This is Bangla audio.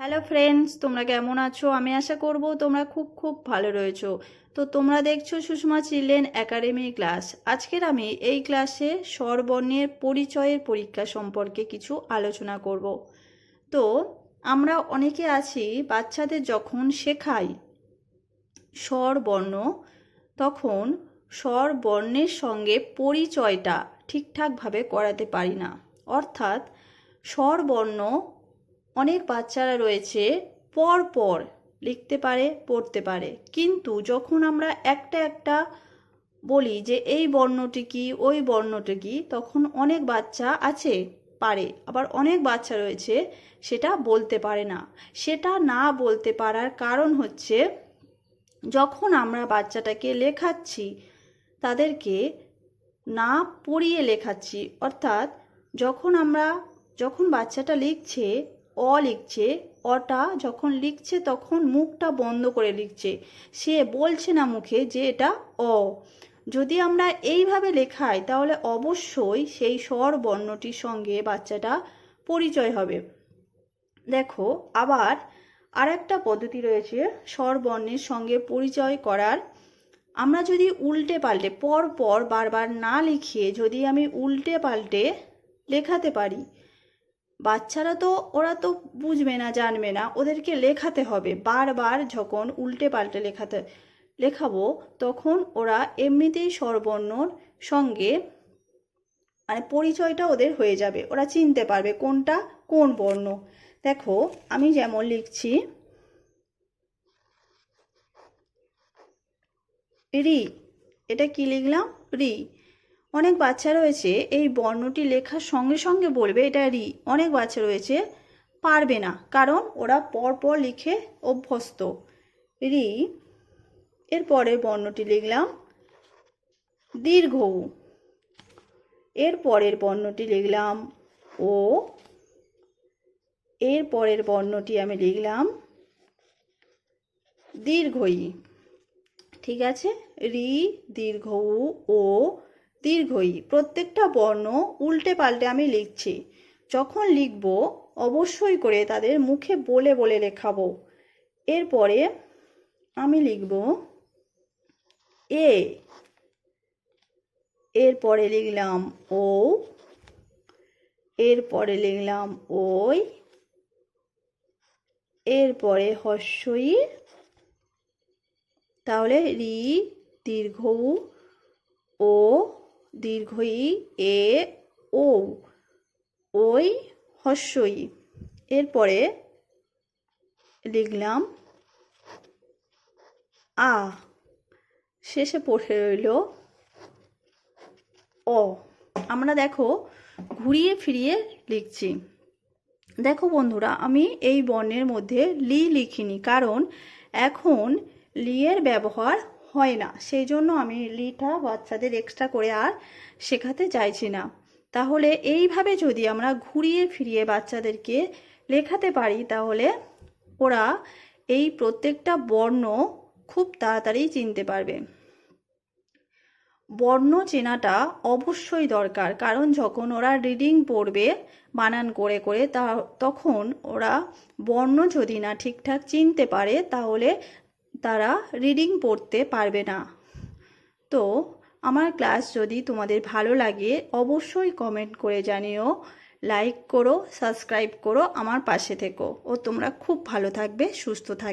হ্যালো ফ্রেন্ডস তোমরা কেমন আছো? আমি আশা করব তোমরা খুব খুব ভালো রয়েছো। তো তোমরা দেখছ সুষমা চিলড্রেন একাডেমি ক্লাস। আজকের আমি এই ক্লাসে স্বরবর্ণের পরিচয়ের পরীক্ষা সম্পর্কে কিছু আলোচনা করব। তো আমরা অনেকে আছি, বাচ্চাদের যখন শেখাই স্বরবর্ণ, তখন স্বরবর্ণের সঙ্গে পরিচয়টা ঠিকঠাকভাবে করাতে পারি না। অর্থাৎ স্বরবর্ণ অনেক বাচ্চারা রয়েছে পর পর লিখতে পারে, পড়তে পারে। কিন্তু যখন আমরা একটা একটা বলি যে এই বর্ণটি কি, ওই বর্ণটি কি, তখন অনেক বাচ্চা আছে, পারে। আবার অনেক বাচ্চা রয়েছে, সেটা বলতে পারে না। সেটা না বলতে পারার কারণ হচ্ছে, যখন আমরা বাচ্চাটাকে লেখাচ্ছি, তাদেরকে না পড়িয়ে লেখাচ্ছি, অর্থাৎ যখন আমরা, যখন বাচ্চাটা লিখছে অ লিখছে, অটা যখন লিখছে তখন মুখটা বন্ধ করে লিখছে। সে বলছে না মুখে যে এটা অ। যদি আমরা এইভাবে লেখাই তাহলে অবশ্যই সেই স্বর বর্ণটির সঙ্গে বাচ্চাটা পরিচয় হবে। দেখো, আবার আর একটা পদ্ধতি রয়েছে স্বর বর্ণের সঙ্গে পরিচয় করার। আমরা যদি উল্টে পাল্টে পর পর বারবার না লিখিয়ে যদি আমি উল্টে পাল্টে লেখাতে পারি বাচ্চারা তো, ওরা তো বুঝবে না, জানবে না। ওদেরকে লেখাতে হবে। বারবার যখন উল্টে পাল্টে লেখাতে, লেখাবো, তখন ওরা এমনিতেই স্বরবর্ণর সঙ্গে মানে পরিচয়টা ওদের হয়ে যাবে। ওরা চিনতে পারবে কোনটা কোন বর্ণ। দেখো, আমি যেমন লিখছি, রি। এটা কি লিখলাম? রি। অনেক বাচ্চা রয়েছে, এই বর্ণটি লেখার সঙ্গে সঙ্গে বলবে, এটা রি অনেক বাচ্চা রয়েছে, পারবে না, কারণ ওরা পর পর লিখে অভ্যস্ত। রি, এর পরের বর্ণটি লিখলাম, দীর্ঘ। এর পরের বর্ণটি লিখলাম, ও। এর পরের বর্ণটি আমি লিখলাম, দীর্ঘই। ঠিক আছে? রি, দীর্ঘ, ও। দীর্ঘই প্রত্যেকটা বর্ণ উল্টে পাল্টে আমি লিখছি। যখন লিখব অবশ্যই করে তাদের মুখে বলে বলে লেখাবো। এরপরে আমি লিখব এ। এরপরে লিখলাম ও। এরপরে লিখলাম ওই। এরপরে হস্যই। তাহলে রি দীর্ঘ উ, ও দীর্ঘই এ ও ওই হস্যই। এরপরে লিখলাম, আ। শেষে পড়ে রইল, অ। আমরা দেখো ঘুরিয়ে ফিরিয়ে লিখছি। দেখো বন্ধুরা, আমি এই বর্ণের মধ্যে লি লিখিনি, কারণ এখন লিয়ের ব্যবহার হয় না। সেই জন্য আমি লিটা বাচ্চাদের এক্সট্রা করে আর শেখাতে চাইছি না। তাহলে এইভাবে যদি আমরা ঘুরিয়ে ফিরিয়ে বাচ্চাদেরকে লেখাতে পারি, তাহলে ওরা এই প্রত্যেকটা বর্ণ খুব তাড়াতাড়ি চিনতে পারবে। বর্ণ চেনাটা অবশ্যই দরকার, কারণ যখন ওরা রিডিং পড়বে বানান করে করে তা, তখন ওরা বর্ণ যদি না ঠিকঠাক চিনতে পারে, তাহলে তারা রিডিং পড়তে পারবে না। তো আমার ক্লাস যদি তোমাদের ভালো লাগে, অবশ্যই কমেন্ট করে জানিও লাইক করো সাবস্ক্রাইব করো, আমার পাশে থেকো। ও তোমরা খুব ভালো থাকবে, সুস্থ থাকবে।